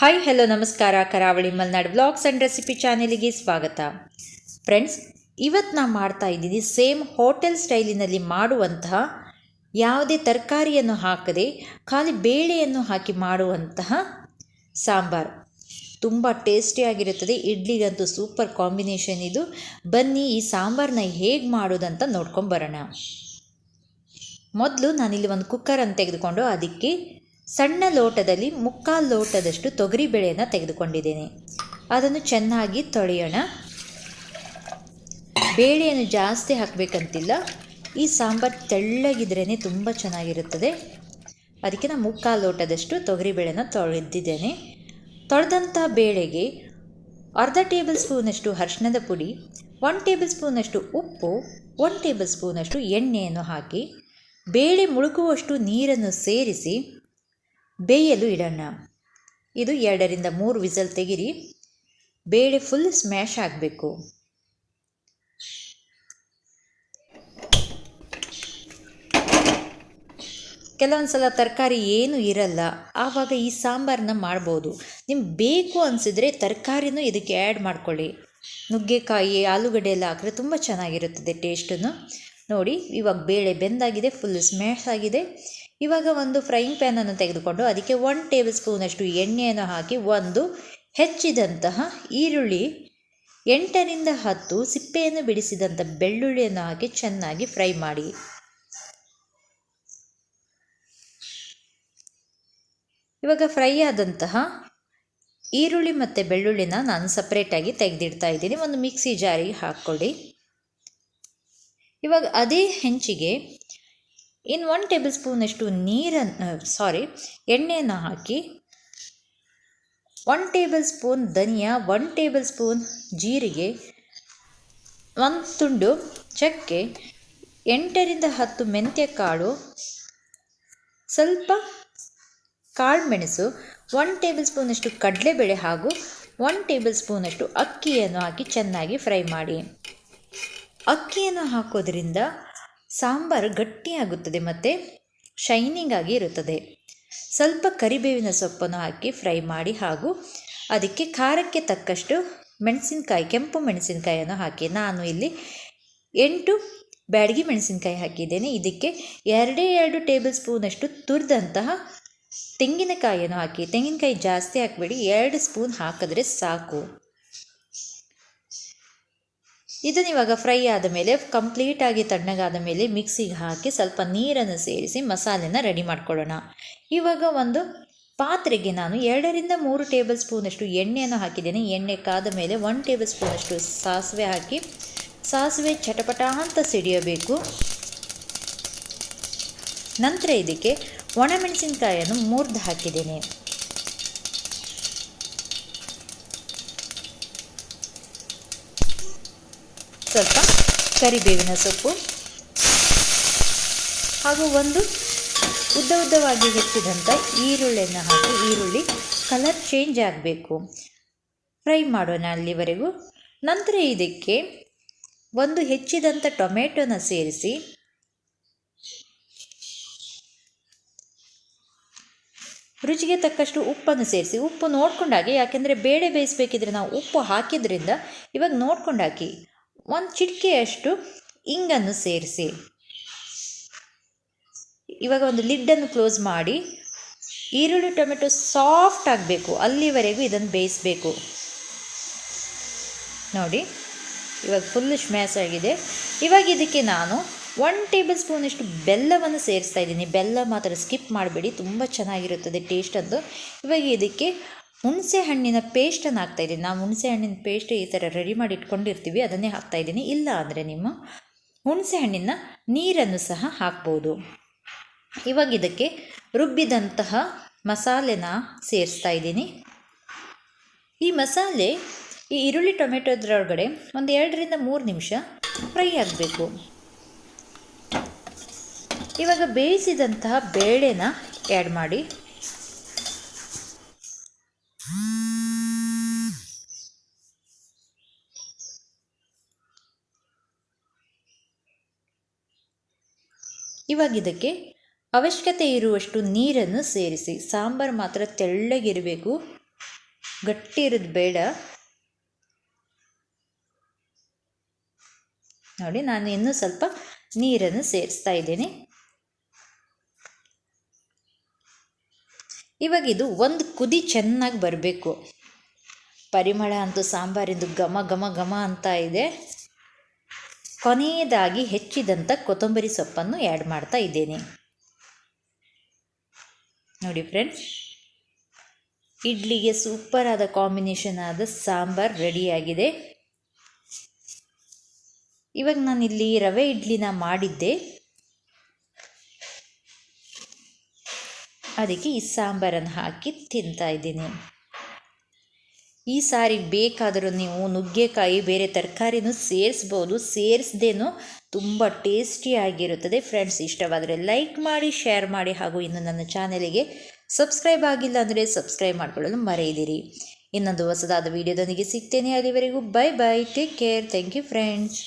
Hi hello ನಮಸ್ಕಾರ. Karavali Malnad blogs and recipe ಚಾನೆಲಿಗೆ ಸ್ವಾಗತ. Friends ಇವತ್ತು ನಾವು ಮಾಡ್ತಾ ಇದ್ದೀನಿ ಸೇಮ್ ಹೋಟೆಲ್ ಸ್ಟೈಲಿನಲ್ಲಿ ಮಾಡುವಂತಹ ಯಾವುದೇ ತರಕಾರಿಯನ್ನು ಹಾಕದೆ ಖಾಲಿ ಬೇಳೆಯನ್ನು ಹಾಕಿ ಮಾಡುವಂತಹ ಸಾಂಬಾರ್. ತುಂಬ ಟೇಸ್ಟಿಯಾಗಿರುತ್ತದೆ ಇಡ್ಲಿಗಂತೂ ಸೂಪರ್ ಕಾಂಬಿನೇಷನ್ ಇದು. ಬನ್ನಿ, ಈ ಸಾಂಬಾರನ್ನ ಹೇಗೆ ಮಾಡೋದಂತ ನೋಡ್ಕೊಂಬರೋಣ ಮೊದಲು ನಾನಿಲ್ಲಿ ಒಂದು ಕುಕ್ಕರನ್ನು ತೆಗೆದುಕೊಂಡು ಅದಕ್ಕೆ ಸಣ್ಣ ಲೋಟದಲ್ಲಿ ಮುಕ್ಕಾಲು ಲೋಟದಷ್ಟು ತೊಗರಿ ಬೇಳೆಯನ್ನು ತೆಗೆದುಕೊಂಡಿದ್ದೇನೆ. ಅದನ್ನು ಚೆನ್ನಾಗಿ ತೊಳೆಯೋಣ. ಬೇಳೆಯನ್ನು ಜಾಸ್ತಿ ಹಾಕಬೇಕಂತಿಲ್ಲ. ಈ ಸಾಂಬಾರು ತೆಳ್ಳಗಿದ್ರೇ ತುಂಬ ಚೆನ್ನಾಗಿರುತ್ತದೆ. ಅದಕ್ಕೆ ನಾನು ಮುಕ್ಕಾಲು ಲೋಟದಷ್ಟು ತೊಗರಿಬೇಳೆನ ತೊಳೆದಿದ್ದೇನೆ. ತೊಳೆದಂಥ ಬೇಳೆಗೆ ಅರ್ಧ ಟೇಬಲ್ ಸ್ಪೂನಷ್ಟು ಅರಿಶಿಣದ ಪುಡಿ ಒನ್ ಟೇಬಲ್ ಸ್ಪೂನಷ್ಟು ಉಪ್ಪು ಒನ್ ಟೇಬಲ್ ಸ್ಪೂನಷ್ಟು ಎಣ್ಣೆಯನ್ನು ಹಾಕಿ, ಬೇಳೆ ಮುಳುಗುವಷ್ಟು ನೀರನ್ನು ಸೇರಿಸಿ ಬೇಯಲು ಇಡೋಣ. ಇದು ಎರಡರಿಂದ ಮೂರು ವಿಸಲ್ ತೆಗಿರಿ. ಬೇಳೆ ಫುಲ್ ಸ್ಮ್ಯಾಶ್ ಆಗಬೇಕು. ಕೆಲವೊಂದು ಸಲ ತರಕಾರಿ ಏನು ಇರಲ್ಲ. ಆವಾಗ ಈ ಸಾಂಬಾರನ್ನ ಮಾಡ್ಬೋದು. ನಿಮ್ಗೆ ಬೇಕು ಅನಿಸಿದ್ರೆ ತರಕಾರಿನೂ ಇದಕ್ಕೆ ಆ್ಯಡ್ ಮಾಡ್ಕೊಳ್ಳಿ. ನುಗ್ಗೆಕಾಯಿ, ಆಲೂಗಡ್ಡೆ ಎಲ್ಲ ಹಾಕಿದ್ರೆ ತುಂಬ ಚೆನ್ನಾಗಿರುತ್ತದೆ ಟೇಸ್ಟನ್ನು ನೋಡಿ, ಇವಾಗ ಬೇಳೆ ಬೆಂದಾಗಿದೆ ಫುಲ್ ಸ್ಮ್ಯಾಶ್ ಆಗಿದೆ. ಇವಾಗ ಒಂದು ಫ್ರೈಯಿಂಗ್ ಪ್ಯಾನನ್ನು ತೆಗೆದುಕೊಂಡು ಅದಕ್ಕೆ ಒನ್ ಟೇಬಲ್ ಸ್ಪೂನಷ್ಟು ಎಣ್ಣೆಯನ್ನು ಹಾಕಿ ಒಂದು ಹೆಚ್ಚಿದಂತಹ ಈರುಳ್ಳಿ, ಎಂಟರಿಂದ ಹತ್ತು ಸಿಪ್ಪೆಯನ್ನು ಬಿಡಿಸಿದಂಥ ಬೆಳ್ಳುಳ್ಳಿಯನ್ನು ಹಾಕಿ ಚೆನ್ನಾಗಿ ಫ್ರೈ ಮಾಡಿ. ಇವಾಗ ಫ್ರೈ ಆದಂತಹ ಈರುಳ್ಳಿ ಮತ್ತು ಬೆಳ್ಳುಳ್ಳಿನ ನಾನು ಸಪ್ರೇಟಾಗಿ ತೆಗೆದಿಡ್ತಾ ಇದ್ದೀನಿ. ಒಂದು ಮಿಕ್ಸಿ ಜಾರಿಗೆ ಹಾಕ್ಕೊಳ್ಳಿ. ಇವಾಗ ಅದೇ ಹೆಂಚಿಗೆ ಇನ್ನು ಒನ್ ಟೇಬಲ್ ಸ್ಪೂನಷ್ಟು ನೀರನ್ನು, ಸಾರಿ, ಎಣ್ಣೆಯನ್ನು ಹಾಕಿ, ಒನ್ ಟೇಬಲ್ ಸ್ಪೂನ್ ಧನಿಯಾ, ಒನ್ ಟೇಬಲ್ ಸ್ಪೂನ್ ಜೀರಿಗೆ, ಒಂದು ತುಂಡು ಚಕ್ಕೆ, ಎಂಟರಿಂದ ಹತ್ತು ಮೆಂತ್ಯ ಕಾಳು ಸ್ವಲ್ಪ ಕಾಳು ಮೆಣಸು ಒನ್ ಟೇಬಲ್ ಸ್ಪೂನಷ್ಟು ಕಡಲೆಬೇಳೆ ಹಾಗೂ ಒನ್ ಟೇಬಲ್ ಸ್ಪೂನಷ್ಟು ಅಕ್ಕಿಯನ್ನು ಹಾಕಿ ಚೆನ್ನಾಗಿ ಫ್ರೈ ಮಾಡಿ. ಅಕ್ಕಿಯನ್ನು ಹಾಕೋದ್ರಿಂದ ಸಾಂಬಾರು ಗಟ್ಟಿಯಾಗುತ್ತದೆ ಮತ್ತು ಶೈನಿಂಗ್ ಆಗಿ ಇರುತ್ತದೆ. ಸ್ವಲ್ಪ ಕರಿಬೇವಿನ ಸೊಪ್ಪನ್ನು ಹಾಕಿ ಫ್ರೈ ಮಾಡಿ ಹಾಗೂ ಅದಕ್ಕೆ ಖಾರಕ್ಕೆ ತಕ್ಕಷ್ಟು ಮೆಣಸಿನಕಾಯಿ, ಕೆಂಪು ಮೆಣಸಿನಕಾಯಿಯನ್ನು ಹಾಕಿ. ನಾನು ಇಲ್ಲಿ ಎಂಟು ಬ್ಯಾಡಗಿ ಮೆಣಸಿನಕಾಯಿ ಹಾಕಿದ್ದೇನೆ. ಇದಕ್ಕೆ ಎರಡೇ ಎರಡು ಟೇಬಲ್ ಸ್ಪೂನಷ್ಟು ತುರಿದಂತಹ ತೆಂಗಿನಕಾಯಿಯನ್ನು ಹಾಕಿ. ತೆಂಗಿನಕಾಯಿ ಜಾಸ್ತಿ ಹಾಕಬೇಡಿ. ಎರಡು ಸ್ಪೂನ್ ಹಾಕಿದ್ರೆ ಸಾಕು. ಇದನ್ನು ಇವಾಗ ಫ್ರೈ ಆದ ಮೇಲೆ ಕಂಪ್ಲೀಟಾಗಿ ತಣ್ಣಗಾದ ಮೇಲೆ ಮಿಕ್ಸಿಗೆ ಹಾಕಿ ಸ್ವಲ್ಪ ನೀರನ್ನು ಸೇರಿಸಿ ಮಸಾಲೆನ ರೆಡಿ ಮಾಡ್ಕೊಳ್ಳೋಣ. ಇವಾಗ ಒಂದು ಪಾತ್ರೆಗೆ ನಾನು ಎರಡರಿಂದ ಮೂರು ಟೇಬಲ್ ಸ್ಪೂನಷ್ಟು ಎಣ್ಣೆಯನ್ನು ಹಾಕಿದ್ದೇನೆ. ಎಣ್ಣೆ ಕಾದ ಮೇಲೆ ಒನ್ ಟೇಬಲ್ ಸ್ಪೂನಷ್ಟು ಸಾಸಿವೆ ಹಾಕಿ, ಸಾಸಿವೆ ಚಟಪಟ ಅಂತ ಸಿಡಿಯಬೇಕು. ನಂತರ ಇದಕ್ಕೆ ಒಣಮೆಣಸಿನಕಾಯಿಯನ್ನು ಮುರಿದು ಹಾಕಿದ್ದೇನೆ. ಸ್ವಲ್ಪ ಕರಿಬೇವಿನ ಸೊಪ್ಪು. ಹಾಗೂ ಒಂದು ಉದ್ದ ಉದ್ದವಾಗಿ ಹೆಚ್ಚಿದಂಥ ಈರುಳ್ಳಿಯನ್ನು ಹಾಕಿ ಈರುಳ್ಳಿ ಕಲರ್ ಚೇಂಜ್ ಆಗಬೇಕು. ಫ್ರೈ ಮಾಡೋಣ ಅಲ್ಲಿವರೆಗೂ. ನಂತರ ಇದಕ್ಕೆ ಒಂದು ಹೆಚ್ಚಿದಂಥ ಟೊಮೆಟೊನ ಸೇರಿಸಿ. ರುಚಿಗೆ ತಕ್ಕಷ್ಟು ಉಪ್ಪನ್ನು ಸೇರಿಸಿ. ಉಪ್ಪು ನೋಡ್ಕೊಂಡಾಗಿ, ಯಾಕೆಂದರೆ ಬೇಳೆ ಬೇಯಿಸಬೇಕಿದ್ರೆ ನಾವು ಉಪ್ಪು ಹಾಕಿದ್ರಿಂದ ಇವಾಗ ನೋಡ್ಕೊಂಡು ಹಾಕಿ ಒಂದು ಚಿಟಿಕೆಯಷ್ಟು ಇಂಗನ್ನು ಸೇರಿಸಿ. ಇವಾಗ ಒಂದು ಲಿಡ್ಡನ್ನು ಕ್ಲೋಸ್ ಮಾಡಿ. ಈರುಳ್ಳಿ, ಟೊಮೆಟೊ ಸಾಫ್ಟ್ ಆಗಬೇಕು. ಅಲ್ಲಿವರೆಗೂ ಇದನ್ನು ಬೇಯಿಸಬೇಕು. ನೋಡಿ, ಇವಾಗ ಫುಲ್ ಸ್ಮ್ಯಾಶ್ ಆಗಿದೆ. ಇವಾಗ ಇದಕ್ಕೆ ನಾನು ಒನ್ ಟೇಬಲ್ ಸ್ಪೂನಷ್ಟು ಬೆಲ್ಲವನ್ನು ಸೇರಿಸ್ತಾ ಇದ್ದೀನಿ. ಬೆಲ್ಲ ಮಾತ್ರ ಸ್ಕಿಪ್ ಮಾಡಬೇಡಿ, ತುಂಬ ಚೆನ್ನಾಗಿರುತ್ತದೆ ಟೇಸ್ಟ್ ಅಂದು. ಇವಾಗ ಇದಕ್ಕೆ ಹುಣಸೆ ಹಣ್ಣಿನ ಪೇಸ್ಟನ್ನು ಹಾಕ್ತಾಯಿದ್ದೀನಿ ನಾವು ಹುಣಸೆ ಹಣ್ಣಿನ ಪೇಸ್ಟ್ ಈ ಥರ ರೆಡಿ ಮಾಡಿ ಇಟ್ಕೊಂಡಿರ್ತೀವಿ ಅದನ್ನೇ ಹಾಕ್ತಾಯಿದ್ದೀನಿ ಇಲ್ಲ ಅಂದರೆ ನಿಮ್ಮ ಹುಣಸೆ ಹಣ್ಣಿನ ನೀರನ್ನು ಸಹ ಹಾಕ್ಬೋದು. ಇವಾಗ ಇದಕ್ಕೆ ರುಬ್ಬಿದಂತಹ ಮಸಾಲೆನ ಸೇರಿಸ್ತಾ ಇದ್ದೀನಿ. ಈ ಮಸಾಲೆ ಈ ಈರುಳ್ಳಿ ಟೊಮೆಟೊದ್ರೊಳಗಡೆ ಒಂದು ಎರಡರಿಂದ ಮೂರು ನಿಮಿಷ ಫ್ರೈ ಆಗಬೇಕು. ಇವಾಗ ಬೇಯಿಸಿದಂತಹ ಬೇಳೆನ ಆ್ಯಡ್ ಮಾಡಿ ಇವಾಗ ಇದಕ್ಕೆ ಅವಶ್ಯಕತೆ ಇರುವಷ್ಟು ನೀರನ್ನು ಸೇರಿಸಿ. ಸಾಂಬಾರು ಮಾತ್ರ ತೆಳ್ಳಗಿರಬೇಕು. ಗಟ್ಟಿ ಇರೋದು ಬೇಡ. ನೋಡಿ, ನಾನು ಇನ್ನೂ ಸ್ವಲ್ಪ ನೀರನ್ನು ಸೇರಿಸ್ತಾ ಇದ್ದೀನಿ. ಇವಾಗ ಇದು ಒಂದು ಕುದಿ ಚೆನ್ನಾಗಿ ಬರಬೇಕು. ಪರಿಮಳ ಅಂತೂ ಸಾಂಬಾರಿಂದು ಘಮ ಘಮ ಘಮ ಅಂತ ಇದೆ. ಕೊನೆಯದಾಗಿ ಹೆಚ್ಚಿದಂಥ ಕೊತ್ತಂಬರಿ ಸೊಪ್ಪನ್ನು ಆ್ಯಡ್ ಮಾಡ್ತಾ ಇದ್ದೇನೆ. ನೋಡಿ ಫ್ರೆಂಡ್ಸ್ ಇಡ್ಲಿಗೆ ಸೂಪರ್ ಆದ ಕಾಂಬಿನೇಷನ್ ಆದ ಸಾಂಬಾರ್ ರೆಡಿಯಾಗಿದೆ ಇವಾಗ ನಾನಿಲ್ಲಿ ರವೆ ಇಡ್ಲಿನ ಮಾಡಿದ್ದೆ. ಅದಕ್ಕೆ ಈ ಸಾಂಬಾರನ್ನು ಹಾಕಿ ತಿಂತಾ ಇದ್ದೀನಿ. ಈ ಸಾರಿ ಬೇಕಾದರೂ ನೀವು ನುಗ್ಗೆಕಾಯಿ, ಬೇರೆ ತರಕಾರಿನೂ ಸೇರಿಸ್ಬೋದು. ಸೇರಿಸ್ದೇನು ತುಂಬ ಟೇಸ್ಟಿಯಾಗಿರುತ್ತದೆ ಫ್ರೆಂಡ್ಸ್ ಇಷ್ಟವಾದರೆ ಲೈಕ್ ಮಾಡಿ ಶೇರ್ ಮಾಡಿ ಹಾಗೂ ಇನ್ನು ನನ್ನ ಚಾನಲಿಗೆ ಸಬ್ಸ್ಕ್ರೈಬ್ ಆಗಿಲ್ಲ ಅಂದರೆ ಸಬ್ಸ್ಕ್ರೈಬ್ ಮಾಡ್ಕೊಳ್ಳಲು ಮರೆಯದಿರಿ. ಇನ್ನೊಂದು ಹೊಸದಾದ ವಿಡಿಯೋದೊಂದಿಗೆ ಸಿಗ್ತೇನೆ. ಅಲ್ಲಿವರೆಗೂ bye bye take care thank you friends